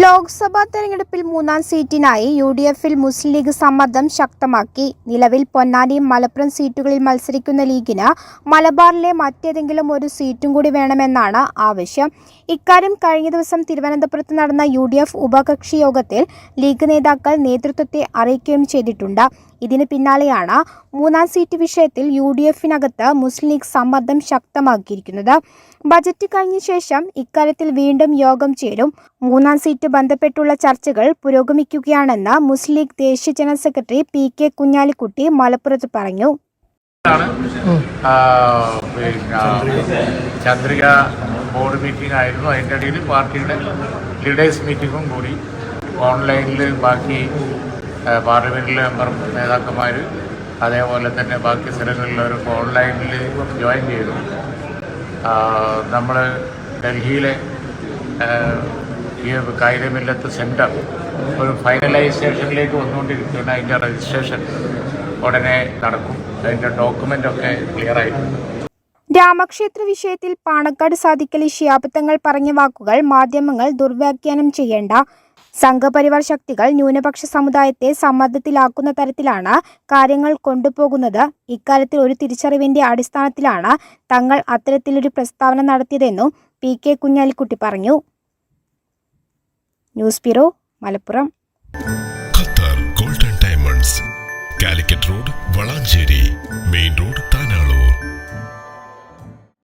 ലോക്സഭാ തെരഞ്ഞെടുപ്പിൽ മൂന്നാം സീറ്റിനായി U D എഫിൽ മുസ്ലിം ലീഗ് സമ്മർദ്ദം ശക്തമാക്കി. നിലവിൽ പൊന്നാനി മലപ്പുറം സീറ്റുകളിൽ മത്സരിക്കുന്ന ലീഗിന് മലബാറിലെ മറ്റേതെങ്കിലും ഒരു സീറ്റും കൂടി വേണമെന്നാണ് ആവശ്യം. ഇക്കാര്യം കഴിഞ്ഞ ദിവസം തിരുവനന്തപുരത്ത് നടന്ന യു ഡി എഫ് ഉപകക്ഷി യോഗത്തിൽ ലീഗ് നേതാക്കൾ നേതൃത്വത്തെ അറിയിക്കുകയും ചെയ്തിട്ടുണ്ട്. ഇതിന് പിന്നാലെയാണ് മൂന്നാം സീറ്റ് വിഷയത്തിൽ യു ഡി എഫിനകത്ത് മുസ്ലിം ലീഗ് സമ്മർദ്ദം ശക്തമാക്കിയിരിക്കുന്നത്. ബജറ്റ് കഴിഞ്ഞ ശേഷം ഇക്കാര്യത്തിൽ വീണ്ടും യോഗം ചേരും. മൂന്നാം സീറ്റ് ബന്ധപ്പെട്ടുള്ള ചർച്ചകൾ പുരോഗമിക്കുകയാണെന്ന് മുസ്ലിം ലീഗ് ദേശീയ general secretary P K Kunhalikutty മലപ്പുറത്ത് പറഞ്ഞു. ചന്ദ്രിക ബോർഡ് മീറ്റിംഗ് ആയിരുന്നു. അതിന്റെ ഇടയിൽ പാർട്ടിയുടെ ലീഡേഴ്സ് മീറ്റിങ്ങും കൂടി ഓൺലൈനിൽ ബാക്കി പാർലമെന്റിലെ മെമ്പർ നേതാക്കന്മാർ അതേപോലെ തന്നെ ബാക്കി സ്ഥലങ്ങളിലവരൊക്കെ ഓൺലൈനിൽ ജോയിൻ ചെയ്തു. നമ്മൾ ഡൽഹിയിലെ ഈ കായികമില്ലത്ത് സെന്റർ ഒരു ഫൈനലൈസേഷനിലേക്ക് വന്നുകൊണ്ടിരിക്കുകയാണ്. അതിന്റെ രജിസ്ട്രേഷൻ ഉടനെ നടക്കും. അതിന്റെ ഡോക്യുമെന്റ് ഒക്കെ ക്ലിയർ ആയിട്ടുണ്ട് രാമക്ഷേത്ര വിഷയത്തിൽ പാണക്കാട് സാധിക്കലി ശിയാബത്തങ്ങൾ പറഞ്ഞ വാക്കുകൾ മാധ്യമങ്ങൾ ദുർവ്യാഖ്യാനം ചെയ്യേണ്ട. സംഘപരിവാർ ശക്തികൾ ന്യൂനപക്ഷ സമുദായത്തെ സമ്മർദ്ദത്തിലാക്കുന്ന തരത്തിലാണ് കാര്യങ്ങൾ കൊണ്ടുപോകുന്നത്. ഇക്കാര്യത്തിൽ ഒരു തിരിച്ചറിവിന്റെ അടിസ്ഥാനത്തിലാണ് തങ്ങൾ അത്തരത്തിലൊരു പ്രസ്താവന നടത്തിയതെന്നും പി കെ കുഞ്ഞാലിക്കുട്ടി പറഞ്ഞു. News bureau Malappuram. Qatar golden diamonds Calicut road Valanchery main